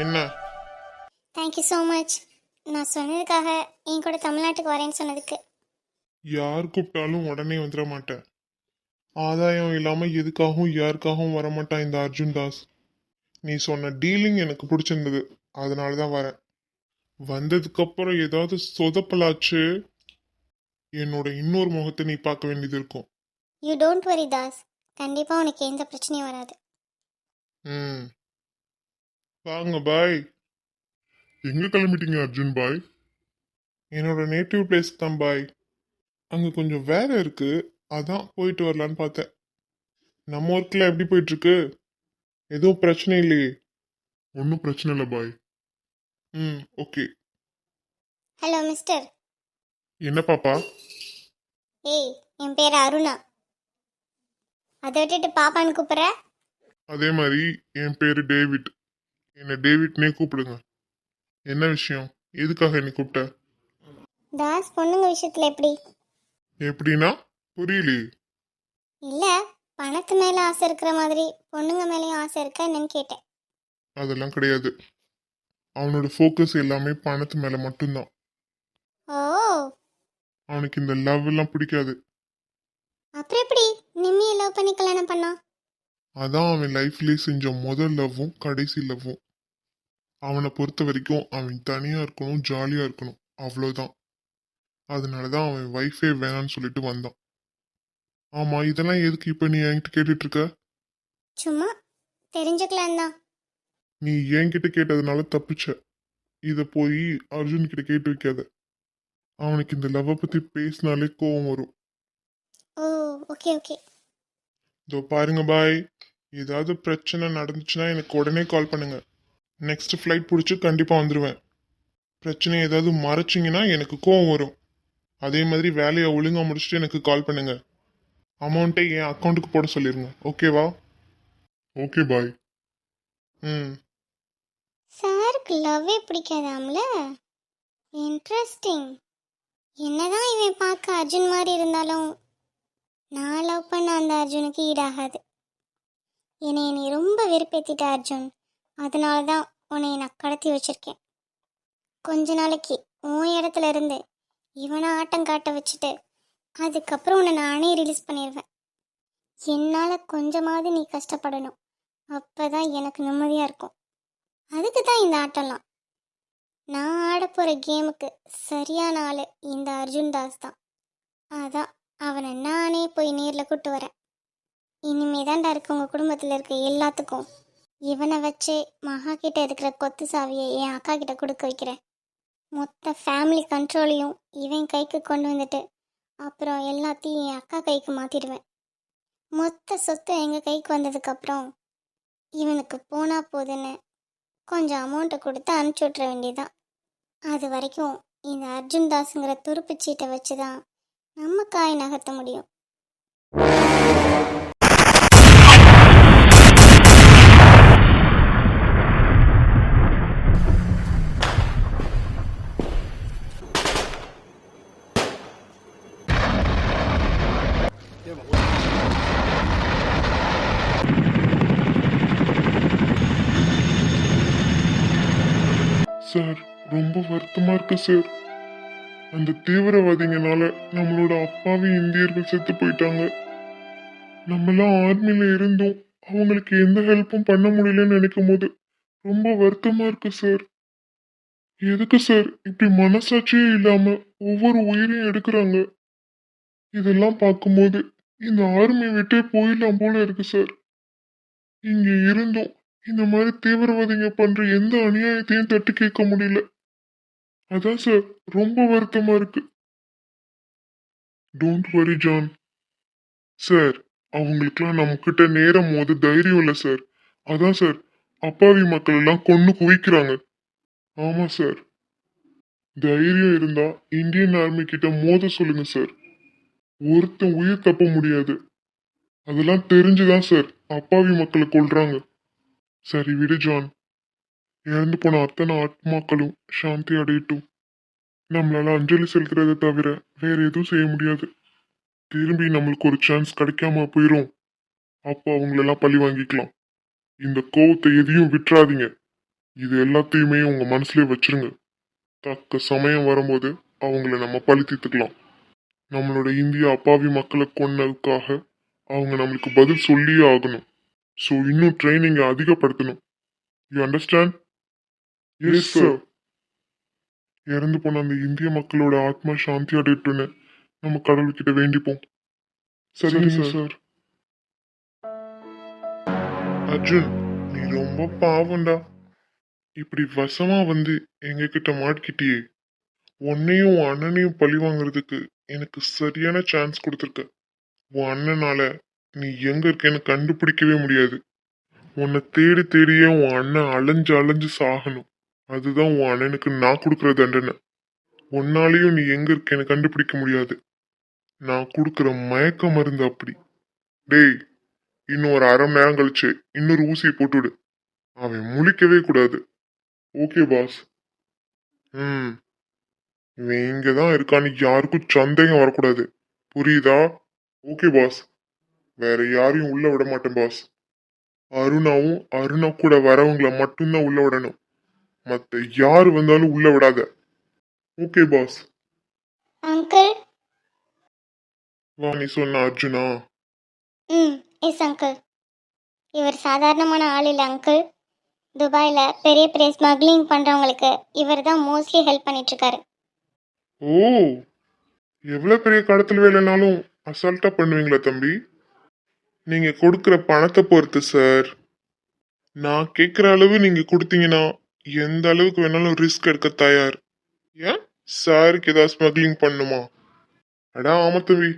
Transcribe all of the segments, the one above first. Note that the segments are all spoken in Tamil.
என்ன? தேங்க்யூ ஸோ மச் நான் சொன்னதுக்காக என் கூட தமிழ்நாட்டுக்கு வரேன்னு சொன்னதுக்கு. யார் கூப்பிட்டாலும் உடனே வந்துட மாட்டேன். ஆதாயம் இல்லாம எதுக்காகவும் யாருக்காகவும் வரமாட்டான் இந்த அர்ஜுன் தாஸ்? நீ சொன்ன டீலிங் எனக்கு பிடிச்சிருந்தது. அதனால தான் வரேன். வந்ததுக்கு அப்புறம் ஏதாவது சொதப்பலாச்சு? என்னோட இன்னொரு முகத்தை நீ பார்க்க வேண்டியது இருக்கும். You don't worry Das. கண்டிப்பாக உனக்கு எந்த பிரச்சனையும் வராது. ம். வாங்க பாய் எங்க கிளம்பிட்டீங்க அர்ஜுன் பாய் என்னோட நேட்டிவ் பிளேஸ் தான் பாய் அங்க கொஞ்சம் வேலை இருக்கு. அதான் போயிட்டு வரலான்னு பார்த்தேன். நம்ம ஒர்க்ல எப்படி போயிட்டு இருக்கு எதுவும் பிரச்சனை இல்லையே. ஒன்றும் பிரச்சனை இல்லை பாய் ம் ஓகே ஹலோ மிஸ்டர் என்ன பாப்பா? ஏய் என் பேர் அருணா. அதை விட்டுட்டு பாப்பான்னு கூப்பிட்ற? அதே மாதிரி என் பேரு டேவிட். என்னை டேவிட்னே கூப்பிடுங்க. என்ன விஷயம்? எதுக்காக என்னை கூப்பிட்ட? தாஸ் பொண்ணுங்க விஷயத்தில் எப்படி? எப்படின்னா புரியலையே. இல்லை பணத்து மேலே ஆசை இருக்கிற மாதிரி பொண்ணுங்க மேலேயும் ஆசை இருக்கா என்னன்னு கேட்டேன். அதெல்லாம் கிடையாது. அவனோட ஃபோக்கஸ் எல்லாமே பணத்து மேல மட்டும்தான். ஓ! அவனுக்கு இந்த லவ் எல்லாம் பிடிக்காது. அப்புறம் எப்படி? நிம்மியை லவ் பண்ணி கல்யாணம் பண்ணா? அதான் அவன் லைஃப்லயே செஞ்ச முதல் லவ்வும் கடைசி லவ்வும் அவனை பொறுத்த வரைக்கும் அவன் தனியா இருக்கணும் ஜாலியா இருக்கணும். அவ்வளோதான் அதனாலதான் அவன் வைஃபே வேணான்னு சொல்லிட்டு வந்தான். ஆமா இதெல்லாம் எதுக்கு இப்ப நீ என்கிட்ட கேட்டுட்டு இருக்க? சும்மா தெரிஞ்சுக்கலாம் தான். நீ என்கிட்ட கேட்டதுனால தப்பிச்ச. இத போய் அர்ஜுன் கிட்ட கேட்டு வைக்காத. அவனுக்கு இந்த லவ்வை பத்தி பேசினாலே கோவம் வரும். ஓ ஓகே ஓகே இதோ பாருங்க பாய் ஏதாவது பிரச்சனை நடந்துச்சுன்னா எனக்கு உடனே கால் பண்ணுங்க. நெக்ஸ்ட் ஃப்ளைட் பிடிச்சி கண்டிப்பாக வந்துடுவேன் பிரச்சனை ஏதாவது மறைச்சிங்கன்னா எனக்கு கோவம் வரும். அதே மாதிரி வேலையை ஒழுங்காக முடிச்சுட்டு எனக்கு கால் பண்ணுங்க. அமௌண்ட்டை என் அக்கௌண்ட்டுக்கு போட சொல்லிடுங்க ஓகேவா ஓகே பாய் ம். சாருக்கு லவ்வே பிடிக்காதாம்ல? இன்ட்ரெஸ்டிங் என்னதான் இவன் பார்க்க அர்ஜுன் மாதிரி இருந்தாலும் நான் லவ் பண்ண அந்த அர்ஜுனுக்கு ஈடாகாது. என்னை நீ ரொம்ப வெறுப்பேற்றிட்ட அர்ஜுன். அதனால தான் உன்னை நான் கடத்தி வச்சிருக்கேன். கொஞ்ச நாளைக்கு உன் இடத்துல இருந்து இவனை ஆட்டம் காட்ட வச்சுட்டு அதுக்கப்புறம் உன்னை நானே ரிலீஸ் பண்ணிடுவேன் என்னால் கொஞ்சமாவது நீ கஷ்டப்படணும். அப்போ தான் எனக்கு நிம்மதியாக இருக்கும். அதுக்கு தான் இந்த ஆட்டம்லாம். நான் ஆட போகிற கேமுக்கு சரியான ஆள் இந்த அர்ஜுன் தாஸ் தான். அதான் அவனை நானே போய் நேரில் கூட்டு வரேன். இனிமேதாண்டா இருக்கு உங்கள் குடும்பத்தில் இருக்க எல்லாத்துக்கும். இவனை வச்சே மகா கிட்ட இருக்கிற கொத்து சாவியை என் அக்கா கிட்ட கொடுக்க வைக்கிறேன். மொத்த ஃபேமிலி கண்ட்ரோலையும் இவன் கைக்கு கொண்டு வந்துட்டு அப்புறம் எல்லாத்தையும் என் அக்கா கைக்கு மாற்றிடுவேன் மொத்த சொத்து எங்கள் கைக்கு வந்ததுக்கப்புறம் இவனுக்கு போனால் போதுன்னு கொஞ்சம் அமௌண்ட்டை கொடுத்து அனுப்பிச்சி விட்ற வேண்டியதான் அது வரைக்கும் இந்த அர்ஜுன் தாஸுங்கிற துருப்பு சீட்டை வச்சு தான் நம்ம காய் நகர்த்த முடியும் சார் ரொம்ப வருத்தமா இருக்கு சார் அந்த தீவிரவாதிங்கனால நம்மளோட அப்பாவி இந்தியர்கள் செத்து போயிட்டாங்க. நம்மளாம் ஆர்மியில இருந்தோம் அவங்களுக்கு எந்த ஹெல்ப்பும் பண்ண முடியலன்னு நினைக்கும் போது ரொம்ப வருத்தமா இருக்கு சார் எதுக்கு சார் இப்படி மனசாட்சியே இல்லாம ஒவ்வொரு உயிரையும் எடுக்கிறாங்க. இதெல்லாம் பார்க்கும்போது இந்த ஆர்மி விட்டே போயிடலாம் போல இருக்கு சார் இங்க இருந்தும் இந்த மாதிரி தீவிரவாதிங்க பண்ற எந்த அநியாயத்தையும் தட்டி கேட்க முடியல. அதான் சார் ரொம்ப வருத்தமா இருக்கு. டோன்ட் வரி ஜான் சார் அவங்களுக்குலாம் நம்ம கிட்ட நேரம் போது தைரியம் இல்லை சார் அதான் சார் அப்பாவி மக்கள் எல்லாம் கொண்டு குவிக்கிறாங்க. ஆமா சார் தைரியம் இருந்தா இந்தியன் ஆர்மி கிட்ட மோத சொல்லுங்க சார் ஒருத்தன் உயிர் தப்ப முடியாது. அதெல்லாம் தெரிஞ்சுதான் சார் அப்பாவி மக்களை கொள்றாங்க சரி விடு ஜான் இறந்து போன அத்தனை ஆத்மாக்களும் சாந்தி அடையட்டும். நம்மளால அஞ்சலி செலுத்துறதை தவிர வேற எதுவும் செய்ய முடியாது. திரும்பி நம்மளுக்கு ஒரு சான்ஸ் கிடைக்காம போயிரும். அப்போ அவங்களெல்லாம் பழி வாங்கிக்கலாம். இந்த கோவத்தை எதையும் விட்டுறாதீங்க. இது எல்லாத்தையுமே உங்க மனசுலயே வச்சிருங்க. தக்க சமயம் வரும்போது அவங்கள நம்ம பழி தீர்த்துக்கலாம். நம்மளோட இந்திய அப்பாவி மக்களை கொன்னதுக்காக அவங்க நம்மளுக்கு பதில் சொல்லியே ஆகணும். ஸோ இன்னும் ட்ரைனிங்கை அதிகப்படுத்தணும். யூ அண்டர்ஸ்டாண்ட் எஸ் சார் இறந்து போன அந்த இந்திய மக்களோட ஆத்மா சாந்தி அடையட்டும்னு நம்ம கடவுள்கிட்ட வேண்டிப்போம். சரிங்க சார் அர்ஜுன் நீ ரொம்ப பாவம்டா. இப்படி வசமா வந்து எங்க கிட்ட மாட்டிக்கிட்டியே. உன்னையும் உன் அண்ணனையும் பழி வாங்குறதுக்கு எனக்கு சரியான சான்ஸ் கொடுத்துருக்க. உன் அண்ணனால நீ எங்க இருக்கேன்னு கண்டுபிடிக்கவே முடியாது. உன்னை தேடி தேடியே உன் அண்ணன் அலைஞ்சு அலைஞ்சு சாகணும். அதுதான் உன் அண்ணனுக்கு நான் கொடுக்குற தண்டனை. உன்னாலேயும் நீ எங்க இருக்கேன்னு கண்டுபிடிக்க முடியாது. நான் கொடுக்குற மயக்க மருந்து அப்படி. டேய் இன்னும் ஒரு அரை மணி நேரம் கழிச்சு இன்னொரு ஊசியை போட்டுவிடு. அவன் முழிக்கவே கூடாது. Okay boss. ம். இவன் இங்கே தான் இருக்கான்னு யாருக்கும் சந்தேகம் வரக்கூடாது. புரியுதா? Okay boss. வேற யாரையும் உள்ள விட மாட்டேன் பாஸ். அருணாவும் அருணா கூட வரவங்கள மட்டும்தான் உள்ள விடணும். மத்த யாரு வந்தாலும் உள்ள விடாத. ஓகே பாஸ் அங்கிள் வா நீ சொன்ன அர்ஜுனா. ம் எஸ் அங்கிள் இவர் சாதாரணமான ஆள் இல்லை அங்கிள் துபாயில் பெரிய பெரிய ஸ்மக்லிங் பண்ணுறவங்களுக்கு இவர் தான் மோஸ்ட்லி ஹெல்ப் பண்ணிட்டுருக்காரு. ஓ எவ்வளவு பெரிய கடத்தல் வேலைனாலும் அசால்ட்டா பண்ணுவீங்களா தம்பி? நீங்க கொடுக்குற பணத்தை பொறுத்து சார் நான் கேட்குற அளவு நீங்க கொடுத்தீங்கன்னா எந்த அளவுக்கு வேணாலும் ரிஸ்க் எடுக்க தயார். ஏன்? சாருக்கு ஏதாவது ஸ்மக்லிங் பண்ணுமா? அடா ஆமா தம்பி.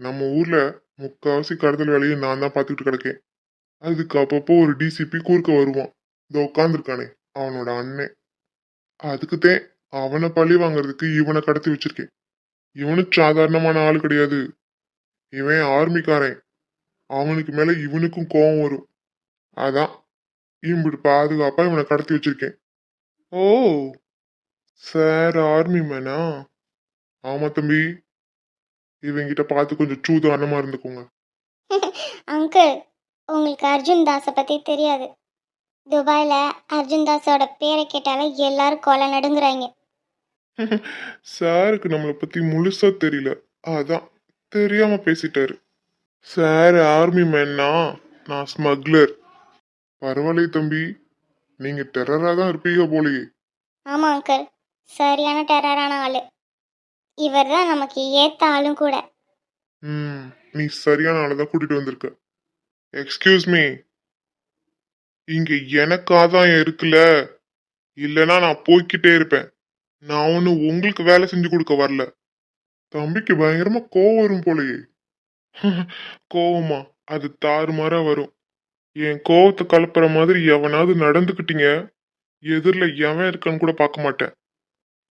நம்ம ஊர்ல முக்காவாசி கடத்தல் வேலையை நான் தான் பார்த்துக்கிட்டு கிடக்கேன். அதுக்கு அப்பப்போ ஒரு டிசிபி கூறுக்க வருவான். இதோ உட்காந்துருக்கானே அவனோட அண்ணன் அதுக்குத்தேன் அவனை பழி வாங்குறதுக்கு இவனை கடத்தி வச்சிருக்கேன். இவனும் சாதாரணமான ஆள் கிடையாது. இவன் ஆர்மிக்காரன் அவனுக்கு மேல இவனுக்கும் கோபம் வரும். அதான் இம்பிட்டு பாதுகாப்பா இவனை கடத்தி வச்சிருக்கேன். ஓ! சார் ஆர்மி மேனா? ஆமா தம்பி. இவங்கிட்ட பார்த்து கொஞ்சம் சூதானமா இருந்துக்கோங்க. அங்கிள் உங்களுக்கு அர்ஜுன் தாஸை பற்றி தெரியாது. துபாயில் அர்ஜுன் தாஸோட பேரை கேட்டாலே எல்லாரும் கொலை நடுங்குறாங்க. சாருக்கு நம்மளை பத்தி முழுசா தெரியல. அதான் தெரியாம பேசிட்டாரு. சார் ஆர்மி மேன்னா? நான் ஸ்மக்லர். பரவாயில்லையே தம்பி. நீங்க டெரரா தான் இருப்பீங்க போலயே. ஆமாம் அங்கிள் சரியான டெரரான ஆள். இவர் தான் நமக்கு ஏற்ற ஆளும் கூட. ம் நீ சரியான ஆளை தான் கூட்டிட்டு வந்திருக்க. எக்ஸ்கியூஸ் மீ இங்க எனக்கு ஆதாயம் இருக்குல்ல? இல்லைன்னா நான் போய்க்கிட்டே இருப்பேன். நான் ஒண்ணு உங்களுக்கு வேலை செஞ்சு கொடுக்க வரல. தம்பிக்கு பயங்கரமா கோவம் வரும் போலயே. கோவமா அது தாறுமாறா வரும். என் கோவத்தை கலப்புற மாதிரி எவனாவது நடந்துக்கிட்டீங்க? எதிரில் எவன் இருக்கான்னு கூட பார்க்க மாட்டேன்.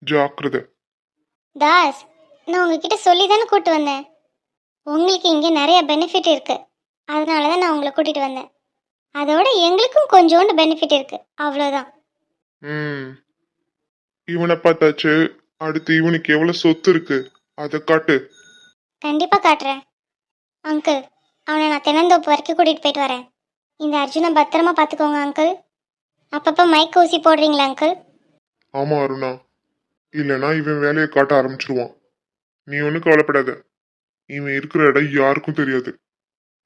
ஜாக்கிரதை. தாஸ் நான் உங்ககிட்ட சொல்லி தானே கூட்டு வந்தேன். உங்களுக்கு இங்கே நிறைய பெனிஃபிட் இருக்கு. அதனால தான் நான் உங்களை கூட்டிட்டு வந்தேன். அதோட எங்களுக்கும் கொஞ்சோண்டு பெனிஃபிட் இருக்கு. அவ்வளோதான் ம். இவனை பார்த்தாச்சு. அடுத்து இவனுக்கு எவ்வளவு சொத்து இருக்கு? அதை காட்டு. கண்டிப்பாக காட்டுறேன். அங்கிள் அவனை நான் தென்னந்தோப்பு வரைக்கும் கூட்டிகிட்டு போயிட்டு வரேன். இந்த அர்ஜுனை பத்திரமா பார்த்துக்கோங்க அங்கிள் அப்பப்போ மைக் ஊசி போடுறீங்களா அங்கிள் ஆமா அருணா. இல்லைன்னா இவன் வேலையை காட்ட ஆரம்பிச்சிருவான். நீ ஒன்றும் கவலைப்படாத. இவன் இருக்கிற இடம் யாருக்கும் தெரியாது.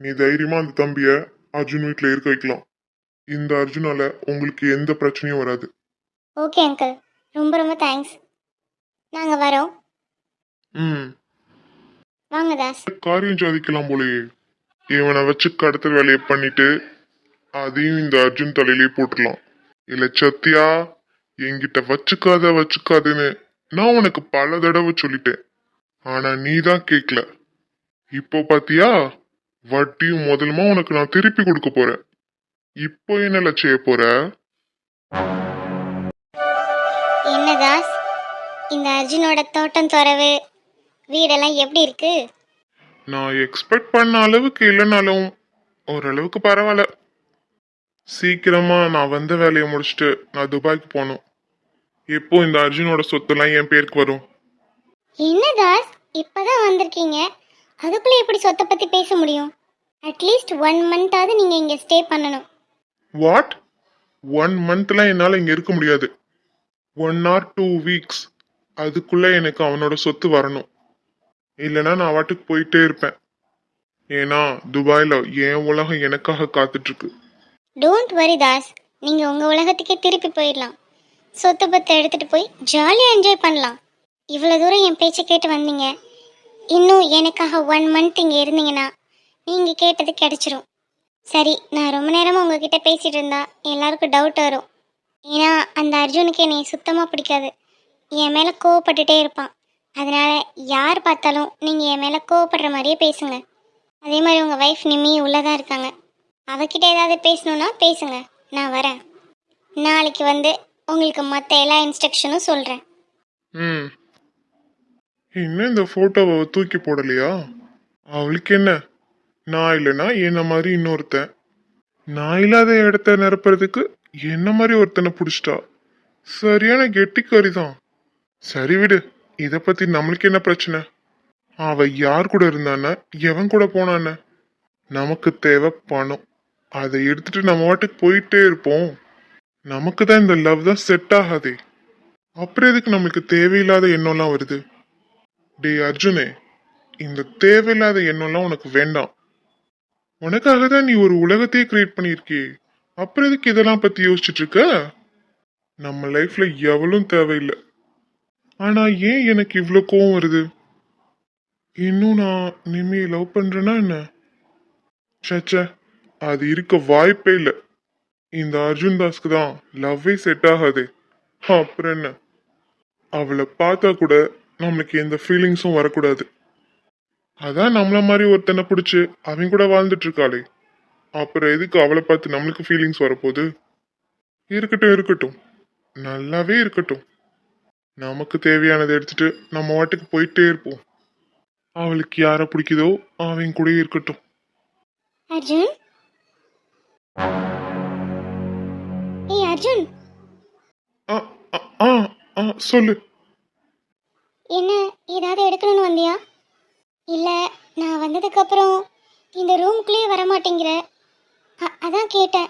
நீ தைரியமா அந்த தம்பிய அர்ஜுன் வீட்டில் இருக்க வைக்கலாம். இந்த அர்ஜுனால உங்களுக்கு எந்த பிரச்சனையும் வராது. ஓகே அங்கிள் ரொம்ப ரொம்ப தேங்க்ஸ் நாங்கள் வரோம். ம். வாங்க தாஸ். காரியம் சாதிக்கலாம் போலயே. இவனை வச்சு கடத்தல் வேலையை பண்ணிட்டு அதையும் இந்த அர்ஜுன் தலையிலே போட்டுடலாம் இல்ல சத்யா என்கிட்ட வச்சுக்காத வச்சுக்காதுன்னு நான் உனக்கு பல தடவை சொல்லிட்டேன். ஆனா நீ தான் கேட்கல இப்போ பாத்தியா? வட்டியும் முதலுமா உனக்கு நான் திருப்பி கொடுக்க போறேன். இப்போ என்ன செய்ய போற? என்ன தாஸ்? இந்த அர்ஜுனோட தோட்டம் துறவு வீடெல்லாம் எப்படி இருக்கு? நான் எக்ஸ்பெக்ட் பண்ண அளவுக்கு இல்லைனாலும் ஓரளவுக்கு பரவாயில்ல. சீக்கிரமா நான் வந்த வேலையை முடிச்சுட்டு நான் துபாய்க்கு போகணும். எப்போ இந்த அர்ஜுனோட சொத்துலாம் என் பேருக்கு வரும்? என்ன தாஸ் இப்பதான் வந்திருக்கீங்க? அதுக்குள்ள எப்படி சொத்தை பத்தி பேச முடியும்? அட்லீஸ்ட் ஒன் மந்தாவது நீங்க இங்க ஸ்டே பண்ணணும். வாட் ஒன் மந்த்லாம் என்னால் இங்கே இருக்க முடியாது. ஒன் ஆர் டூ வீக்ஸ் அதுக்குள்ளே எனக்கு அவனோட சொத்து வரணும். இல்லைன்னா நான் வாட்டுக்கு போயிட்டே இருப்பேன். ஏன்னா துபாயில் என் உலகம் எனக்காக காத்துட்டு இருக்கு. Don't worry Das. நீங்கள் உங்கள் உலகத்துக்கே திருப்பி போயிடலாம். சொத்து பத்தை எடுத்துகிட்டு போய் ஜாலியாக என்ஜாய் பண்ணலாம். இவ்வளோ தூரம் என் பேச்சை கேட்டு வந்தீங்க. இன்னும் எனக்காக ஒன் மந்த் இங்கே இருந்தீங்கன்னா நீங்கள் கேட்டது கிடைச்சிரும். சரி நான் ரொம்ப நேரமாக உங்ககிட்ட பேசிகிட்டு இருந்தா எல்லாருக்கும் டவுட் வரும். ஏன்னா அந்த அர்ஜுனுக்கு என்னை சுத்தமாக பிடிக்காது. என் மேலே கோவப்பட்டுட்டே இருப்பான். அதனால் யார் பார்த்தாலும் நீங்கள் என் மேலே கோவப்படுற மாதிரியே பேசுங்க. அதே மாதிரி உங்கள் ஒய்ஃப் நிம்மி உள்ளே தான் இருக்காங்க. அவகிட்ட ஏதாவது பேசணும்னா பேசுங்க. நான் வரேன். நாளைக்கு வந்து உங்களுக்கு மற்ற எல்லா இன்ஸ்ட்ரக்ஷனும் சொல்கிறேன் ம். இன்னும் இந்த ஃபோட்டோவை தூக்கி போடலையா? அவளுக்கு என்ன? நான் இல்லைன்னா என்ன மாதிரி இன்னொருத்தன்? நான் இல்லாத இடத்த நிரப்புறதுக்கு என்ன மாதிரி ஒருத்தனை பிடிச்சிட்டா? சரியான கெட்டிக்காரி தான் சரி விடு இதை பத்தி நம்மளுக்கு என்ன பிரச்சனை? அவ யார் கூட இருந்தான எவன் கூட போனான நமக்கு தேவை பணம். அதை எடுத்துட்டு நம்ம வாட்டுக்கு போயிட்டே இருப்போம். நமக்கு தான் இந்த லவ் தான் செட் ஆகாதே. அப்புறம் எதுக்கு நம்மளுக்கு தேவையில்லாத எண்ணம்லாம் வருது? டேய் அர்ஜுனே இந்த தேவையில்லாத எண்ணம்லாம் உனக்கு வேண்டாம். உனக்காக தான் நீ ஒரு உலகத்தையே கிரியேட் பண்ணியிருக்கியே. அப்புறம் எதுக்கு இதெல்லாம் பத்தி யோசிச்சுட்டு இருக்க? நம்ம லைஃப்ல எவளும் தேவையில்லை. ஆனா ஏன் எனக்கு இவ்வளோ கோவம் வருது? இன்னும் நான் நிம்மியை லவ் பண்றேன்னா என்ன? சச்சா அது இருக்க வாய்ப்பே இல்லை. இந்த அர்ஜுன் தாஸ்க்கு தான் லவ்வே செட் ஆகாது. அப்புறம் என்ன? அவளை பார்த்தா கூட நம்மளுக்கு எந்த ஃபீலிங்ஸும் வரக்கூடாது. அதான் நம்மள மாதிரி ஒருத்தனை பிடிச்சி அவன் கூட வாழ்ந்துட்டு இருக்காளே. அப்புறம் எதுக்கு அவளை பார்த்து நம்மளுக்கு ஃபீலிங்ஸ் வரப்போகுது? இருக்கட்டும் இருக்கட்டும். நல்லாவே இருக்கட்டும். நமக்கு தேவையானதை எடுத்துட்டு நம்ம வாட்டுக்கு போயிட்டே இருப்போம். அவளுக்கு யாரை பிடிக்குதோ அவன் கூட இருக்கட்டும். அர்ஜுன்? ஏய் அர்ஜுன். ஆ ஆ, சொல்லு. என்ன ஏதாவது எடுக்கணும்னு வந்தியா? இல்லை நான் வந்ததுக்கப்புறம் இந்த ரூமுக்குள்ளேயே வர மாட்டேங்கிற அதான் கேட்டேன்.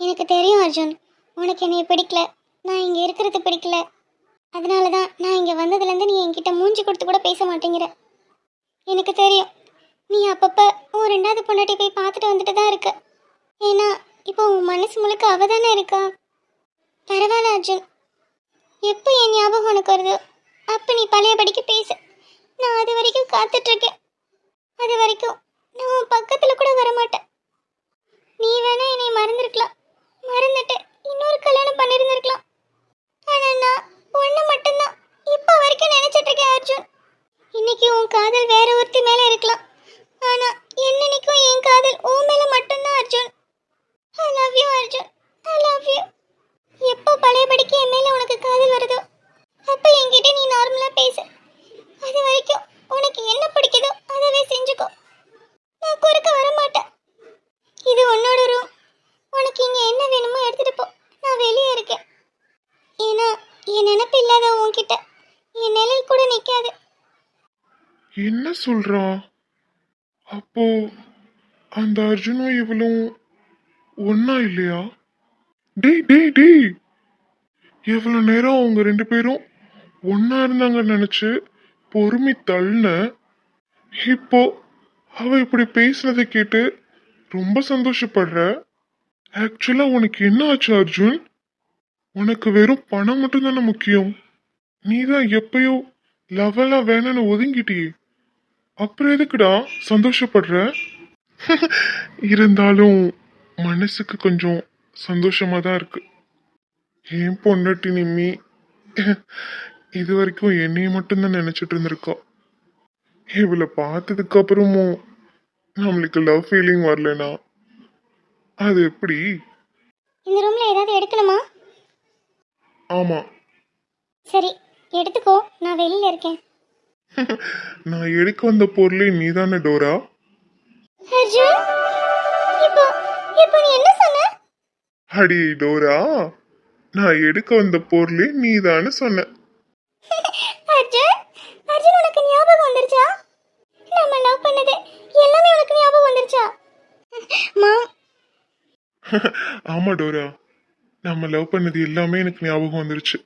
எனக்கு தெரியும் அர்ஜுன். உனக்கு என்னைய பிடிக்கல. நான் இங்கே இருக்கிறது பிடிக்கல. அதனால தான் நான் இங்கே வந்ததுலேருந்து நீ என்கிட்ட மூஞ்சி கொடுத்து கூட பேச மாட்டேங்கிற. எனக்கு தெரியும். நீ அப்பப்போ உன் ரெண்டாவது பொண்டாட்டி போய் பார்த்துட்டு வந்துட்டு தான் இருக்க. ஏன்னா இப்போ உன் மனசு முழுக்க அவ தானே இருக்கா? பரவாயில்ல அர்ஜுன். எப்போ என் ஞாபகம் உனக்கு வருதோ? அப்போ நீ பழையபடிக்கு பேசு. நான் அது வரைக்கும் காத்துட்ருக்கேன். அது வரைக்கும் நான் உன் பக்கத்தில் கூட வர மாட்டேன் நீ வேணா என்னை மறந்துருக்கலாம். மறந்துட்டு இன்னொரு கல்யாணம் பண்ணியிருந்திருக்கலாம் ஆனால் நான் ஒன்று மட்டும்தான் இப்போ வரைக்கும் நினச்சிட்ருக்கேன் அர்ஜுன். இன்னைக்கு உன் காதல் வேற ஒருத்தி மேலே இருக்கலாம். ஆனால் என்னன்னைக்கும் என் காதல் உன் மேலே மட்டும்தான் Arjun I love you Arjun I love you எப்போ பழையபடிக்கு என் மேலே உனக்கு காதல் வருதோ அப்போ என்கிட்ட நீ நார்மலாக பேசு அது வரைக்கும் உனக்கு என்ன பிடிக்குதோ அதவே செஞ்சுக்கோ நான் குறுக்க வர மாட்டேன் இது உன்னோட ரூம் உனக்கு இங்கே என்ன வேணுமோ எடுத்துட்டு போ நான் வெளியே இருக்கேன் ஏன்னா என் நினப்பு இல்லாத உன்கிட்ட என் நிழல் கூட நிற்காது என்ன சொல்றா? அப்போ அந்த அர்ஜுனும் இவளும் ஒன்னா இல்லையா? டேய் டேய் டேய்! எவ்வளவு நேரம் அவங்க ரெண்டு பேரும் ஒன்னா இருந்தாங்கன்னு நினைச்சு பொறுமை தள்ளின. இப்போ அவ இப்படி பேசுனதை கேட்டு ரொம்ப சந்தோஷப்படுற. ஆக்சுவலா உனக்கு என்ன ஆச்சு அர்ஜுன்? உனக்கு வெறும் பணம் மட்டும் தானே முக்கியம். நீ தான் எப்பயோ லவெல்லாம் வேணும்னு ஒதுங்கிட்டியே. அப்புறம் எதுக்குடா சந்தோஷப்படுற? இருந்தாலும் மனசுக்கு கொஞ்சம் சந்தோஷமா தான் இருக்கு. ஏன் பொண்டாட்டி நிம்மி இது வரைக்கும் என்னைய மட்டும்தான் நினைச்சிட்டு இருந்திருக்கா. இவளை பார்த்ததுக்கு அப்புறமும் நம்மளுக்கு லவ் ஃபீலிங் வரலனா அது எப்படி? இந்த ரூமில் ஏதாவது எடுக்கணுமா? ஆமா. சரி எடுத்துக்கோ நான் வெளியில் இருக்கேன். நான் எடுக்க வந்த பொருளே நீதானே டோரா? அடி டோரா நான் எடுக்க வந்த பொருளே நீதான்னு சொன்ன. அர்ஜுன் அர்ஜுன் உனக்கு ஞாபகம் வந்துருச்சா? நம்ம லவ் பண்ணது எல்லாமே உனக்கு ஞாபகம் வந்துருச்சா? மா ஆமா டோரா. நம்ம லவ் பண்ணது எல்லாமே எனக்கு ஞாபகம் வந்துருச்சு.